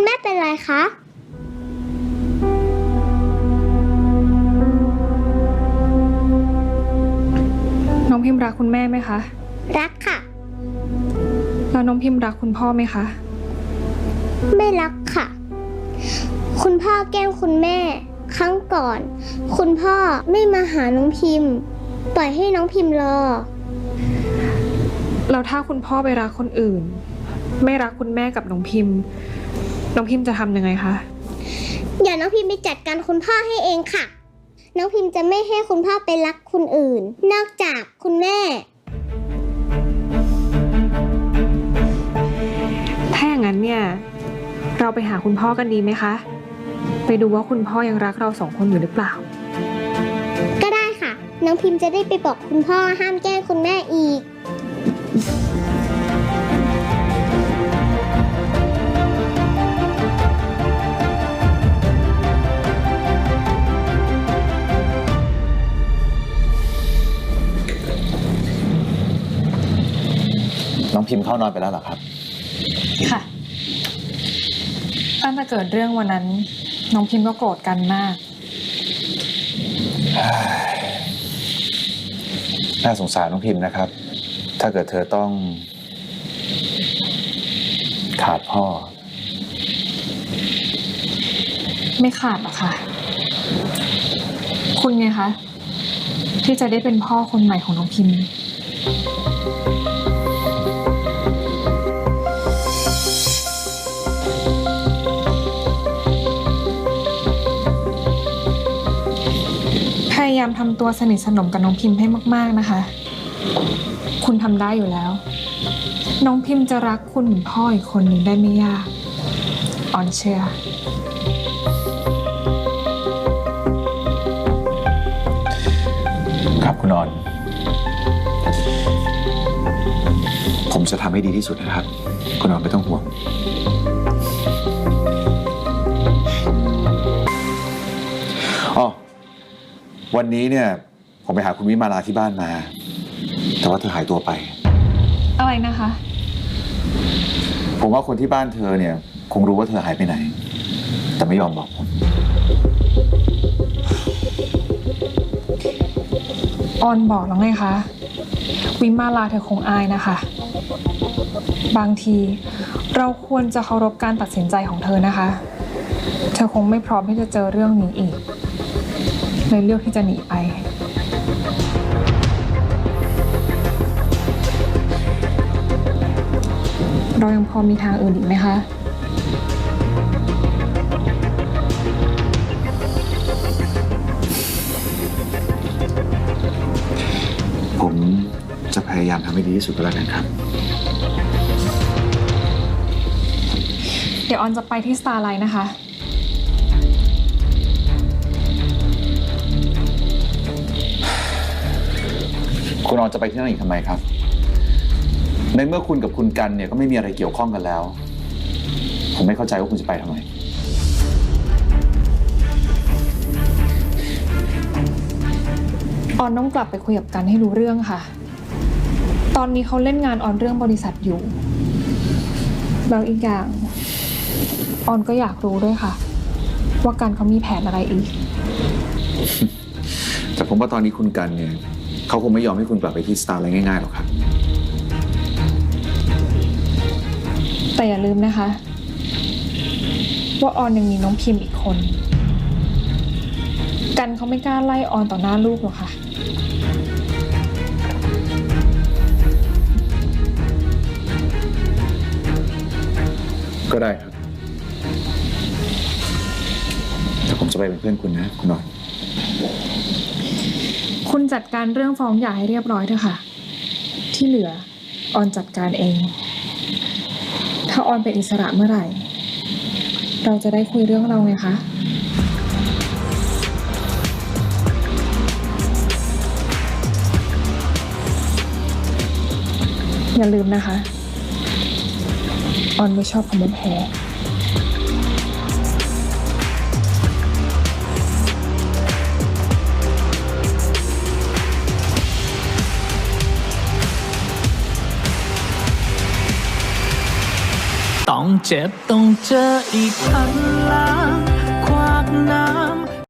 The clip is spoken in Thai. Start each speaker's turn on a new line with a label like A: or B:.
A: คุณแม่เป็นไรคะ
B: น้องพิมรักคุณแม่ไหมคะ
A: รักค่ะ
B: แล้วน้องพิมรักคุณพ่อไหมคะ
A: ไม่รักค่ะ คุณพ่อแกล้งคุณแม่ ครั้งก่อน คุณพ่อไม่มาหาน้องพิมพ์ ปล่อยให้น้องพิมพ์รอ
B: แล้วถ้าคุณพ่อไปรักคนอื่น ไม่รักคุณแม่กับน้องพิมพ์ น้องพิมพ์จะทำยังไงคะ
A: เดี๋ยวน้องพิมพ์ไปจัดการคุณพ่อให้เองค่ะ น้องพิมพ์จะไม่ให้คุณพ่อไปรักคนอื่น นอกจากคุณแม่
B: ถ้าอย่างนั้นเนี่ย เราไปหาคุณพ่อกันดีไหมคะ ไปดูว่าคุณพ่อยังรักเราสองคนอยู่หรือเปล่า
A: ก็ได้ค่ะ น้องพิมพ์จะได้ไปบอกคุณพ่อห้ามแกล้งคุณแม่อีก
C: พิมพ์เข้านอนไปแล้วเหรอครับ
B: ค่ะตั้งแต่เกิดเรื่องวันนั้น น้องพิมพ์ก็โกรธกันมาก
C: น่าสงสารน้องพิมพ์นะครับ ถ้าเกิดเธอต้อง ขาดพ่อ
B: ไม่ขาดหรอกค่ะ คุณไงคะ ที่จะได้เป็นพ่อคนใหม่ของน้องพิมพ์ายามทำตัวสนิทสนมกับน้องพิมพ์ให้มาก ๆนะคะ คุณทำได้อยู่แล้ว น้องพิมพ์จะรักคุณเหมือนพ่ออีกคนหนึ่งได้ไม่ยากออนเชื่อ
C: ครับคุณนอน ผมจะทำให้ดีที่สุดนะครับ คุณนอนไม่ต้องห่วง วันนี้เนี่ยผมไปหาคุณวิมาลาที่บ้านมา แต่ว่าเธอหายตัวไป
B: อะไรนะคะ
C: ผมว่าคนที่บ้านเธอเนี่ย คงรู้ว่าเธอหายไปไหน แต่ไม่ยอมบอกผม
B: ออนบอกแล้วไงคะวิมาลาเธอคงอายนะคะ บางทีเราควรจะเคารพการตัดสินใจของเธอนะคะ เธอคงไม่พร้อมที่จะเจอเรื่องนี้อีก เลยเลือกที่จะหนีไป เรายังพอมีทางอื่นอีกไหมคะ
C: ผมจะพยายามทำให้ดีที่สุดก็แล้วกันครับ
B: เดี๋ยวออนจะไปที่สตาร์ไลน์นะคะ
C: จะไปที่นั่นอีกทำไมครับ ในเมื่อคุณกับคุณกันเนี่ยก็ไม่มีอะไรเกี่ยวข้องกันแล้ว ผมไม่เข้าใจว่าคุณจะไปทำไม
B: ออนต้องกลับไปคุยกับกันให้รู้เรื่องค่ะ ตอนนี้เขาเล่นงานออนเรื่องบริษัทอยู่แล้วอีกอย่าง ออนก็อยากรู้ด้วยค่ะ ว่ากันเขามีแผนอะไรอีก
C: แต่ผมว่าตอนนี้คุณกันเนี่ย เขาคงไม่ยอมให้คุณกลับไปที่สตาร์อะไรง่ายๆหรอกครับ
B: แต่อย่าลืมนะคะ ว่าออนยังมีน้องพิมพ์อีกคน กันเขาไม่กล้าไล่ออนต่อหน้าลูกหรอกค่ะ
C: ก็ได้ครับ แต่ผมจะไปเป็นเพื่อนคุณนะ คุณนอน
B: คุณจัดการเรื่องฟ้องหย่าให้เรียบร้อยเถอะค่ะ ที่เหลือออนจัดการเอง ถ้าออนเป็นอิสระเมื่อไหร่ เราจะได้คุยเรื่องเราไงคะอย่าลืมนะคะ ออนไม่ชอบคำว่าแพ้
D: ต้องเจ็บต้องเจออีกพันล้า